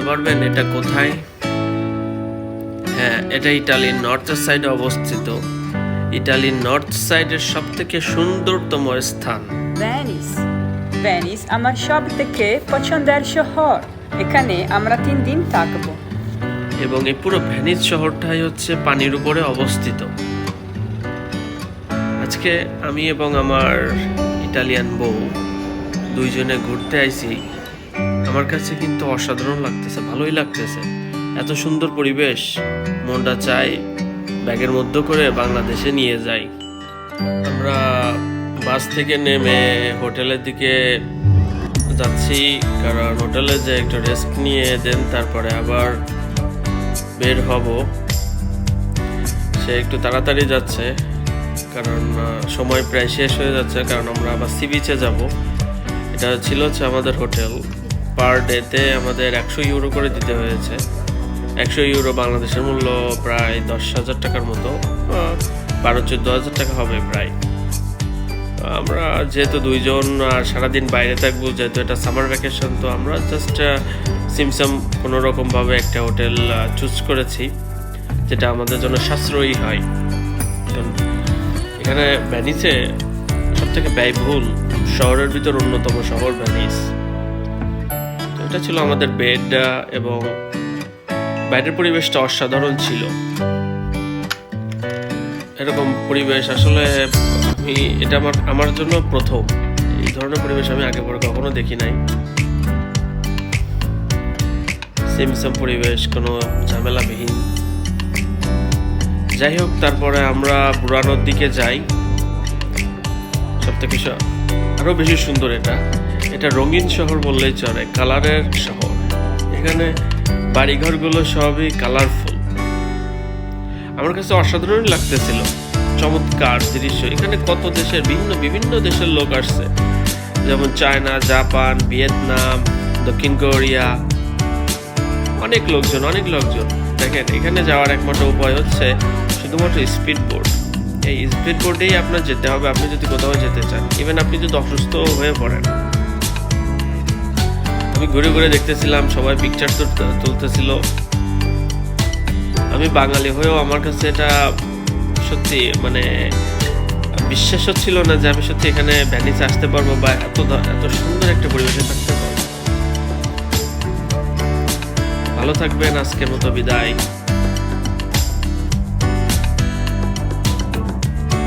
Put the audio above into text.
পারবেন এটা কোথায়? হ্যাঁ এটা ইটালির নর্থ সাইডে অবস্থিত। ইটালির নর্থ সাইডের সব থেকে সুন্দরতম স্থান। ভ্যানিস ভ্যানিস আমার সব থেকে পছন্দের শহর। এখানে আমরা তিন দিন থাকব। এবং এই পুরো ভেনিস শহরটাই হচ্ছে পানির উপরে অবস্থিত। আজকে আমি এবং আমার ইটালিয়ান বউ দুইজনে ঘুরতে আইছি। আমার কাছে কিন্তু অসাধারণ লাগতেছে, ভালোই লাগতেছে। এত সুন্দর পরিবেশ, মনটা চাই, ব্যাগের মধ্যে করে বাংলাদেশে নিয়ে যাই। আমরা বাস থেকে নেমে হোটেলের দিকে যাচ্ছি, কারণ হোটেলে যে একটু রেস্ট নিয়ে দেন, তারপরে আবার বের হব। সে একটু তাড়াতাড়ি যাচ্ছে, কারণ সময় প্রায় শেষ হয়ে যাচ্ছে, কারণ আমরা আবার সি বিচে যাব। এটা ছিল হচ্ছে আমাদের হোটেল। পার ডেতে আমাদের একশো ইউরো করে দিতে হয়েছে। একশো ইউরো বাংলাদেশের মূল্য প্রায় দশ হাজার টাকার মতো বারো চোদ্দ হাজার টাকা হবে প্রায়। আমরা যেহেতু দুইজন, আর সারাদিন বাইরে থাকব, যেহেতু এটা সামার ভ্যাকেশন তো আমরা জাস্ট সিমসাম কোনো রকমভাবে একটা হোটেল চুজ করেছি, যেটা আমাদের জন্য সাশ্রয়ী হয়। এখানে ভ্যানিসে সব থেকে ব্যয়বহুল, শহরের ভিতর অন্যতম শহর ভ্যানিস। এটা ছিল আমাদের বেড এবং বাইরের পরিবেশটা অসাধারণ ছিল। এরকম পরিবেশ আসলে আমি, এটা আমার আমার জন্য প্রথম। এই ধরনের পরিবেশ আমি আগে পরে কখনো দেখি নাই। সিমসাম পরিবেশ, কোনো ঝামেলাবিহীন। যাই হোক, তারপরে আমরা বুড়ানোর দিকে যাই। সব থেকে আরও বেশি সুন্দর এটা। এটা রঙিন শহর বললেই চলে, কালারের শহর। এখানে বাড়িঘরগুলো সবই কালারফুল আমার কাছে অসাধারণ লাগতেছিল, চমৎকার দৃশ্য। এখানে কত দেশের বিভিন্ন বিভিন্ন দেশের লোক আসছে। যেমন চায়না, জাপান, ভিয়েতনাম, দক্ষিণ কোরিয়া। অনেক লোকজন অনেক লোকজন। দেখেন, এখানে যাওয়ার একমাত্র উপায় হচ্ছে শুধুমাত্র স্পিড বোট এই স্পিড বোর্ডেই আপনার যেতে হবে, আপনি যদি কোথাও যেতে চান। ইভেন আপনি যদি অসুস্থ হয়ে পড়েন। আমি ঘুরে ঘুরে দেখতেছিলাম, সবাই পিকচার তুলতেছিল। আমি বাঙালি হয়েও আমার কাছে এটা সত্যি মানে বিশ্বাস হচ্ছিল না যে আমি সত্যি এখানে ভ্যানিসে আসতে পারব বা এত এত সুন্দর একটা পরিবেশে থাকতে পারব। ভালো থাকবেন, আজকের মতো বিদায়।